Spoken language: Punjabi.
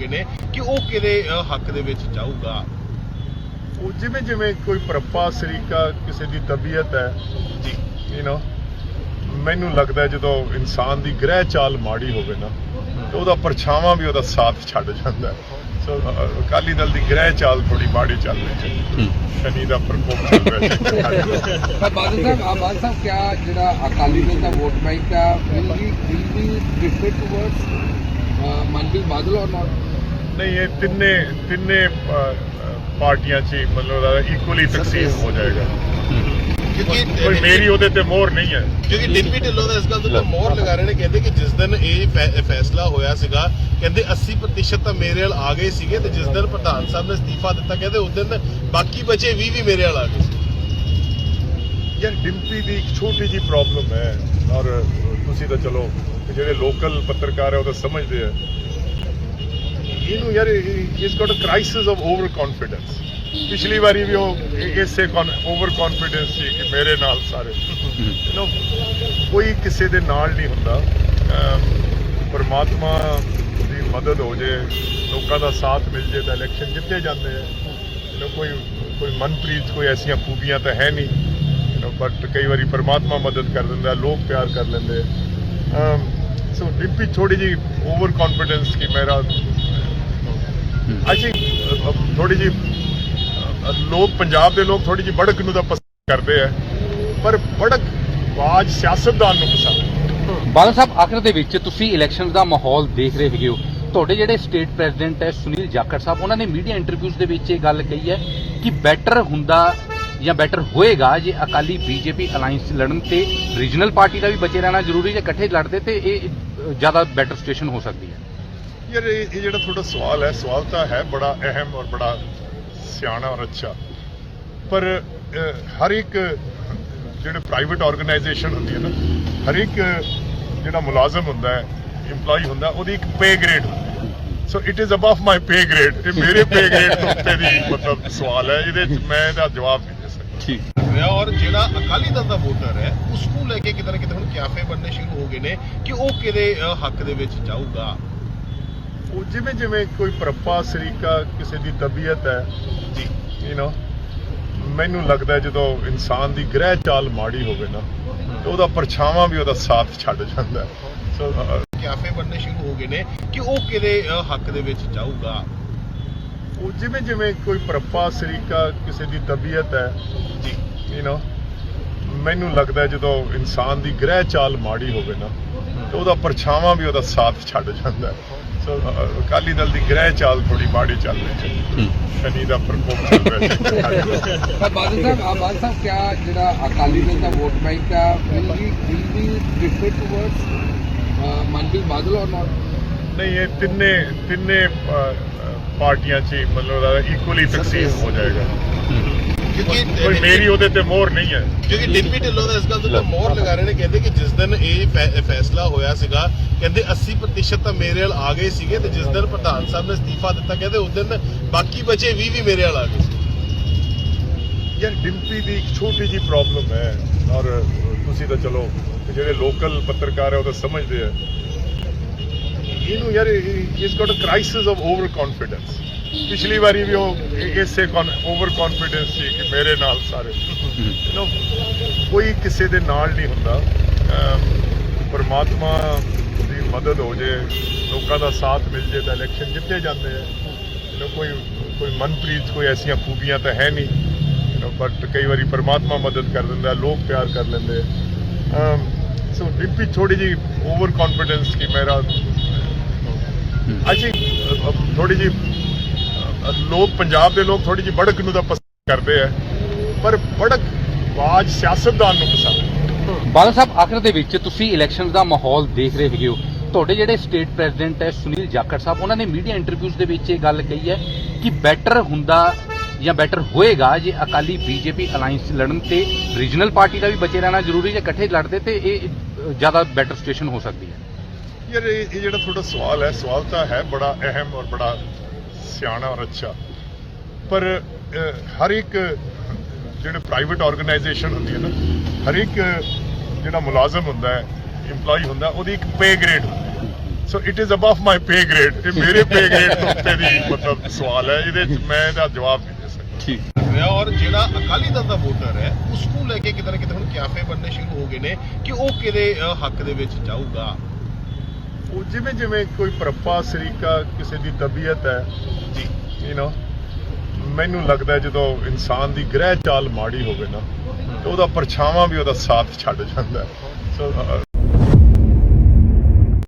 ਗਏ ਨੇ ਕਿ ਉਹ ਕਿਹਦੇ ਹੱਕ ਦੇ ਵਿੱਚ ਜਾਊਗਾ? ਉਹ ਜਿਵੇਂ ਜਿਵੇਂ ਕੋਈ ਪਰਪਾ ਸਰੀਕਾ ਕਿਸੇ ਦੀ ਤਬੀਅਤ ਹੈ ਜੀ। ਯੂ نو ਮੈਨੂੰ ਲੱਗਦਾ ਜਦੋਂ ਇਨਸਾਨ ਦੀ ਗ੍ਰਹਿ ਚਾਲ ਮਾੜੀ ਹੋਵੇ ਨਾ ਤੇ ਉਹਦਾ ਪਰਛਾਵਾਂ ਵੀ ਉਹਦਾ ਸਾਥ ਛੱਡ ਜਾਂਦਾ ਹੈ। ਸੋ ਅਕਾਲੀ ਦਲ ਦੀ ਗ੍ਰਹਿ ਚਾਲ ਥੋੜੀ ਮਾੜੀ ਚੱਲ ਰਹੀ ਹੈ। ਸ਼ਨੀ ਦਾ ਪ੍ਰਕੋਪ ਚੱਲ ਰਿਹਾ ਹੈ। ਪਰ ਬਾਦਲ ਸਾਹਿਬ ਆ ਬਾਦਲ ਸਾਹਿਬ ਕਿਆ ਜਿਹੜਾ ਅਕਾਲੀ ਦਲ ਦਾ ਵੋਟ ਬੈਂਕ ਆ will be will be different towards Manpreet Badal or not ਨਹੀਂ ਇਹ ਤਿੰਨੇ ਤਿੰਨੇ ਪਾਰਟੀਆਂ 'ਚ ਮਤਲਬ ਇਕੁਅਲੀ ਤਕਸੀਮ ਹੋ ਜਾਏਗਾ। ਕਿਉਂਕਿ ਕੋਈ ਮੇਰੀ ਉਹਦੇ ਤੇ ਮੋਹਰ ਨਹੀਂ ਹੈ। ਕਿਉਂਕਿ ਡਿੰਪੀ ਢਿੱਲੋਂ ਦਾ ਇਸ ਗੱਲ ਉੱਤੇ ਮੋਹਰ ਲਗਾ ਰਹੇ ਨੇ ਕਹਿੰਦੇ ਕਿ ਜਿਸ ਦਿਨ ਇਹ ਫੈਸਲਾ ਹੋਇਆ ਸੀਗਾ ਕਹਿੰਦੇ 80% ਤਾਂ ਮੇਰੇ ਨਾਲ ਆ ਗਏ ਸੀਗੇ ਤੇ ਜਿਸ ਦਿਨ ਪ੍ਰਧਾਨ ਸਾਹਿਬ ਨੇ ਅਸਤੀਫਾ ਦਿੱਤਾ ਕਹਿੰਦੇ ਉਸ ਦਿਨ ਬਾਕੀ ਬਚੇ 20 ਵੀ ਮੇਰੇ ਨਾਲ ਆ ਗਏ ਸੀ। ਯਾਰ ਡਿੰਪੀ ਦੀ ਇੱਕ ਛੋਟੀ ਜੀ ਪ੍ਰੋਬਲਮ ਹੈ ਔਰ ਤੁਸੀਂ ਤਾਂ ਚਲੋ ਜਿਹੜੇ ਲੋਕਲ ਪੱਤਰਕਾਰ ਹੈ ਉਹ ਤਾਂ ਸਮਝਦੇ ਆ। ਇਹਨੂੰ ਯਾਰ ਇਸ got a crisis of over confidence ਪਿਛਲੀ ਵਾਰੀ ਵੀ ਉਹ ਇ- ਇਸੇ ਓਵਰ ਕੌਨਫੀਡੈਂਸ ਸੀ ਕਿ ਮੇਰੇ ਨਾਲ ਸਾਰੇ ਯੂ نو ਕੋਈ ਕਿਸੇ ਦੇ ਨਾਲ ਨਹੀਂ ਹੁੰਦਾ ਅਮ, ਪਰਮਾਤਮਾ ਦੀ ਮਦਦ ਹੋ ਜੇ ਲੋਕਾਂ ਦਾ ਸਾਥ ਮਿਲ ਜੇ ਤਾਂ ਇਲੈਕਸ਼ਨ ਜਿੱਤੇ ਜਾਂਦੇ ਆ ਯੂ نو ਕੋਈ ਕੋਈ ਮਨਪ੍ਰੀਤ ਕੋਈ ਐਸੀਆਂ ਖੂਬੀਆਂ ਤਾਂ ਹੈ ਨਹੀਂ ਯੂ نو ਬਟ ਕਈ ਵਾਰੀ ਪਰਮਾਤਮਾ ਮਦਦ ਕਰ ਦਿੰਦਾ ਲੋਕ ਪਿਆਰ ਕਰ ਲੈਂਦੇ ਸੋ ਡਿੰਪੀ ਥੋੜੀ ਜੀ ਓਵਰ ਕੌਨਫੀਡੈਂਸ ਕਿ ਮੇਰਾ ਥਿੰਕ ਥੋੜੀ ਜੀ ਲੋਕ ਪੰਜਾਬ ਦੇ ਲੋਕ ਥੋੜੀ ਜੀ ਬੜਕ ਨੂੰ ਤਾਂ ਪਸੰਦ ਕਰਦੇ ਆ ਪਰ ਬੜਕ ਬਾਜ ਸਿਆਸਤਦਾਨ ਨੂੰ ਪਸੰਦ ਹੈ। ਬਾਦਲ ਸਾਹਿਬ ਆਖਰ ਦੇ ਵਿੱਚ ਤੁਸੀਂ ਇਲੈਕਸ਼ਨ ਦਾ ਮਾਹੌਲ ਦੇਖ ਰਹੇ ਹੈਗੇ ਹੋ। ਤੁਹਾਡੇ ਜਿਹੜੇ ਸਟੇਟ ਪ੍ਰੈਜ਼ੀਡੈਂਟ ਹੈ ਸੁਨੀਲ ਜਾਖੜ ਸਾਹਿਬ ਉਹਨਾਂ ਨੇ ਮੀਡੀਆ ਇੰਟਰਵਿਊਜ਼ ਦੇ ਵਿੱਚ ਇਹ ਗੱਲ ਕਹੀ ਹੈ ਕਿ ਬੈਟਰ ਹੁੰਦਾ ਜਾਂ ਬੈਟਰ ਹੋਏਗਾ ਜੇ ਅਕਾਲੀ ਬੀਜੇਪੀ ਅਲਾਈਅੰਸ ਲੜਨ ਤੇ ਰੀਜਨਲ ਪਾਰਟੀ ਦਾ ਵੀ ਬਚੇ ਰਹਿਣਾ ਜ਼ਰੂਰੀ ਜੇ ਇਕੱਠੇ ਲੜਦੇ ਤੇ ਇਹ ਜ਼ਿਆਦਾ ਬੈਟਰ ਸਿਚੁਏਸ਼ਨ ਹੋ ਸਕਦੀ ਹੈ। ਯਾਰ ਇਹ ਇਹ ਜਿਹੜਾ ਤੁਹਾਡਾ ਸਵਾਲ ਹੈ ਸਵਾਲ ਤਾਂ ਹੈ ਬੜਾ ਅਹਿਮ ਔਰ ਬੜਾ ਸਿਆਣਾ ਔਰ ਅੱਛਾ। ਪਰ ਹਰ ਇੱਕ ਜਿਹੜੇ ਪ੍ਰਾਈਵੇਟ ਆਰਗੇਨਾਈਜੇਸ਼ਨ ਹੁੰਦੀ ਹੈ ਨਾ ਹਰ ਇੱਕ ਜਿਹੜਾ ਮੁਲਾਜ਼ਮ ਹੁੰਦਾ ਹੈ EMPLOYE ਹੁੰਦਾ ਉਹਦੀ ਇੱਕ ਪੇ ਗ੍ਰੇਡ ਹੁੰਦੀ ਹੈ। So it is above my pay grade ਇਹ ਮੇਰੇ ਪੇ ਗ੍ਰੇਡ ਤੋਂ ਉੱਤੇ ਦੀ ਮਤਲਬ ਸਵਾਲ ਹੈ ਇਹਦੇ 'ਚ ਮੈਂ ਇਹਦਾ ਜਵਾਬ ਨਹੀਂ ਦੇ ਸਕਦਾ। ਠੀਕ। ਰਿਹਾ ਔਰ ਜਿਹੜਾ ਅਕਾਲੀ ਦਲ ਦਾ ਵੋਟਰ ਹੈ ਉਸ ਨੂੰ ਲੈ ਕੇ ਕਿਤੇ ਨਾ ਕਿਤੇ ਹੁਣ ਕਿਆਫੇ ਬਣਨੇ ਸ਼ੁਰੂ ਹੋ ਗਏ ਨੇ ਕਿ ਉਹ ਕਿਹਦੇ ਹੱਕ ਦੇ ਵਿੱਚ ਜਾਊਗਾ। ਉਹ ਜਿਵੇਂ ਜਿਵੇਂ ਕੋਈ ਪਰਪਾ ਸਰੀਕਾ ਕਿਸੇ ਦੀ ਤਬੀਅਤ ਹੈ ਜੀ ਯੂ نو ਮੈਨੂੰ ਲੱਗਦਾ ਹੈ ਜਦੋਂ ਇਨਸਾਨ ਦੀ ਗ੍ਰਹਿ ਚਾਲ ਮਾੜੀ ਹੋਵੇ ਨਾ ਤੇ ਉਹਦਾ ਪਰਛਾਵਾਂ ਵੀ ਉਹਦਾ ਸਾਥ ਛੱਡ ਜਾਂਦਾ ਹੈ ਸੋ ਅ, ਕਿਆਫੇ ਬਣਨੇ ਸ਼ੁਰੂ ਹੋ ਗਏ ਨੇ ਕਿ ਉਹ ਕਿਹਦੇ ਅ, ਹੱਕ ਦੇ ਵਿੱਚ ਜਾਊਗਾ ਉਹ ਜਿਵੇਂ ਜਿਵੇਂ ਕੋਈ ਪਰਪਾ ਸਰੀਕਾ ਕਿਸੇ ਦੀ ਤਬੀਅਤ ਹੈ ਜੀ ਯੂ نو ਮੈਨੂੰ ਲੱਗਦਾ ਹੈ ਜਦੋਂ ਇਨਸਾਨ ਦੀ ਗ੍ਰਹਿ ਚਾਲ ਮਾੜੀ ਹੋਵੇ ਨਾ ਤੇ ਉਹਦਾ ਪਰਛਾਵਾਂ ਵੀ ਉਹਦਾ ਸਾਥ ਛੱਡ ਜਾਂਦਾ ਹੈ ਸੋ ਅ, ਅਕਾਲੀ ਦਲ ਦੀ ਗ੍ਰਹਿ ਚਾਲ ਥੋੜੀ ਮਾੜੀ ਚੱਲ ਰਹੀ ਹੈ। ਸ਼ਨੀ ਦਾ ਪ੍ਰਕੋਪ ਚੱਲ ਰਿਹਾ ਹੈ। ਪਰ ਬਾਦਲ ਸਾਹਿਬ ਆ ਬਾਦਲ ਸਾਹਿਬ ਕਿਆ ਜਿਹੜਾ ਅਕਾਲੀ ਦਲ ਦਾ ਵੋਟ ਬੈਂਕ ਆ will be will be different towards Manpreet Badal or not ਨਹੀਂ ਇਹ ਤਿੰਨੇ ਤਿੰਨੇ ਪਾਰਟੀਆਂ 'ਚ ਮਤਲਬ ਇਕੁਅਲੀ ਤਕਸੀਮ ਹੋ ਜਾਏਗਾ। ਕਿਉਂਕਿ ਮੇਰੀ ਉਹਦੇ ਤੇ ਮੋਹਰ ਨਹੀਂ ਹੈ। ਕਿਉਂਕਿ ਡਿੰਪੀ ਢਿੱਲੋਂ ਦਾ ਇਸ ਗੱਲ ਉੱਤੇ ਮੋਹਰ ਲਗਾ ਰਹੇ ਨੇ ਕਹਿੰਦੇ ਕਿ ਜਿਸ ਦਿਨ ਇਹ ਫੈਸਲਾ ਹੋਇਆ ਸੀਗਾ ਕਹਿੰਦੇ 80% ਤਾਂ ਮੇਰੇ ਨਾਲ ਆ ਗਏ ਸੀਗੇ ਤੇ ਜਿਸ ਦਿਨ ਪ੍ਰਧਾਨ ਸਾਹਿਬ ਨੇ ਅਸਤੀਫਾ ਦਿੱਤਾ ਕਹਿੰਦੇ ਉਸ ਦਿਨ ਬਾਕੀ ਬਚੇ 20 ਵੀ ਮੇਰੇ ਨਾਲ ਆ ਗਏ ਯਾਰ ਡਿੰਪੀ ਦੀ ਇੱਕ ਛੋਟੀ ਜੀ ਪ੍ਰੋਬਲਮ ਹੈ ਔਰ ਤੁਸੀਂ ਤਾਂ ਚਲੋ ਜਿਹੜੇ ਲੋਕਲ ਪੱਤਰਕਾਰ ਹੈ ਉਹ ਤਾਂ ਸਮਝਦੇ ਆ। ਇਹਨੂੰ ਯਾਰ is got a crisis of over confidence ਪਿਛਲੀ ਵਾਰੀ ਵੀ ਉਹ ਇ- ਇਸੇ ਓਵਰ ਕੌਨਫੀਡੈਂਸ ਸੀ ਕਿ ਮੇਰੇ ਨਾਲ ਸਾਰੇ ਯੂ نو ਕੋਈ ਕਿਸੇ ਦੇ ਨਾਲ ਨਹੀਂ ਹੁੰਦਾ ਅਮ, ਪਰਮਾਤਮਾ ਦੀ ਮਦਦ ਹੋ ਜੇ ਲੋਕਾਂ ਦਾ ਸਾਥ ਮਿਲ ਜੇ ਤਾਂ ਇਲੈਕਸ਼ਨ ਜਿੱਤੇ ਜਾਂਦੇ ਆ ਯੂ نو ਕੋਈ ਕੋਈ ਮਨਪ੍ਰੀਤ ਕੋਈ ਐਸੀਆਂ ਖੂਬੀਆਂ ਤਾਂ ਹੈ ਨਹੀਂ ਯੂ نو ਬਟ ਕਈ ਵਾਰੀ ਪਰਮਾਤਮਾ ਮਦਦ ਕਰ ਦਿੰਦਾ ਲੋਕ ਪਿਆਰ ਕਰ ਲੈਂਦੇ ਆ ਸੋ ਡਿੰਪੀ ਥੋੜੀ ਜੀ ਓਵਰ ਕੌਨਫੀਡੈਂਸ ਕਿ ਮੇਰਾ ਆਈ ਥਿੰਕ ਥੋੜੀ ਜੀ ਅ, ਲੋਕ ਪੰਜਾਬ ਦੇ ਲੋਕ ਥੋੜੀ ਜੀ ਬੜਕ ਨੂੰ ਤਾਂ ਪਸੰਦ ਕਰਦੇ ਆ ਪਰ ਬੜਕ ਬਾਜ ਸਿਆਸਤਦਾਨ ਨੂੰ ਪਸੰਦ। ਹੈ ਬਾਦਲ ਸਾਹਿਬ ਆਖਰ ਦੇ ਵਿੱਚ ਤੁਸੀਂ ਇਲੈਕਸ਼ਨ ਦਾ ਮਾਹੌਲ ਦੇਖ ਰਹੇ ਹੈਗੇ ਹੋ। ਤੁਹਾਡੇ ਜਿਹੜੇ ਸਟੇਟ ਪ੍ਰੈਜ਼ੀਡੈਂਟ ਹੈ ਸੁਨੀਲ ਜਾਖੜ ਸਾਹਿਬ ਉਹਨਾਂ ਨੇ ਮੀਡੀਆ ਇੰਟਰਵਿਊਜ਼ ਦੇ ਵਿੱਚ ਇਹ ਗੱਲ ਕਹੀ ਹੈ ਕਿ ਬੈਟਰ ਹੁੰਦਾ ਜਾਂ ਬੈਟਰ ਹੋਏਗਾ ਜੇ ਅਕਾਲੀ ਬੀਜੇਪੀ ਅਲਾਈਅੰਸ ਲੜਨ ਤੇ ਰੀਜਨਲ ਪਾਰਟੀ ਦਾ ਵੀ ਬਚੇ ਰਹਿਣਾ ਜ਼ਰੂਰੀ ਜੇ ਇਕੱਠੇ ਲੜਦੇ ਤੇ ਇਹ ਜ਼ਿਆਦਾ ਬੈਟਰ ਸਿਚੁਏਸ਼ਨ ਹੋ ਸਕਦੀ ਹੈ। ਯਾਰ ਇਹ ਜਿਹੜਾ ਤੁਹਾਡਾ ਸਵਾਲ ਹੈ ਸਵਾਲ ਤਾਂ ਹੈ ਬੜਾ ਅਹਿਮ ਔਰ ਬੜਾ ਸਿਆਣਾ ਔਰ ਅੱਛਾ। ਪਰ ਹਰ ਇੱਕ ਜਿਹੜੇ ਪ੍ਰਾਈਵੇਟ ਆਰਗੇਨਾਈਜੇਸ਼ਨ ਹੁੰਦੀ ਹੈ ਨਾ ਹਰ ਇੱਕ ਜਿਹੜਾ ਮੁਲਾਜ਼ਮ ਹੁੰਦਾ ਹੈ EMPLOYE ਹੁੰਦਾ ਉਹਦੀ ਇੱਕ ਪੇ ਗ੍ਰੇਡ ਹੁੰਦੀ ਹੈ। So it is above my pay grade ਇਹ ਮੇਰੇ ਪੇ ਗ੍ਰੇਡ ਤੋਂ ਉੱਤੇ ਦੀ ਮਤਲਬ ਸਵਾਲ ਹੈ ਇਹਦੇ 'ਚ ਮੈਂ ਇਹਦਾ ਜਵਾਬ ਨਹੀਂ ਦੇ ਸਕਦਾ। ਠੀਕ। ਰਿਹਾ ਔਰ ਜਿਹੜਾ ਅਕਾਲੀ ਦਲ ਦਾ ਵੋਟਰ ਹੈ ਉਸ ਨੂੰ ਲੈ ਕੇ ਕਿਤੇ ਨਾ ਕਿਤੇ ਹੁਣ ਕਿਆਫੇ ਬਣਨੇ ਸ਼ੁਰੂ ਹੋ ਗਏ ਨੇ ਕਿ ਉਹ ਕਿਹਦੇ ਹੱਕ ਦੇ ਵਿੱਚ ਜਾਊਗਾ। ਉਹ ਜਿਵੇਂ ਜਿਵੇਂ ਕੋਈ ਪ੍ਰਪਾ ਸਰੀਕਾ ਕਿਸੇ ਦੀ ਤਬੀਅਤ ਹੈ ਜੀ। ਯੂ نو ਮੈਨੂੰ ਲੱਗਦਾ ਜਦੋਂ ਇਨਸਾਨ ਦੀ ਗ੍ਰਹਿ ਚਾਲ ਮਾੜੀ ਹੋਵੇ ਨਾ ਤੇ ਉਹਦਾ ਪਰਛਾਵਾਂ ਵੀ ਉਹਦਾ ਸਾਥ ਛੱਡ ਜਾਂਦਾ ਸੋ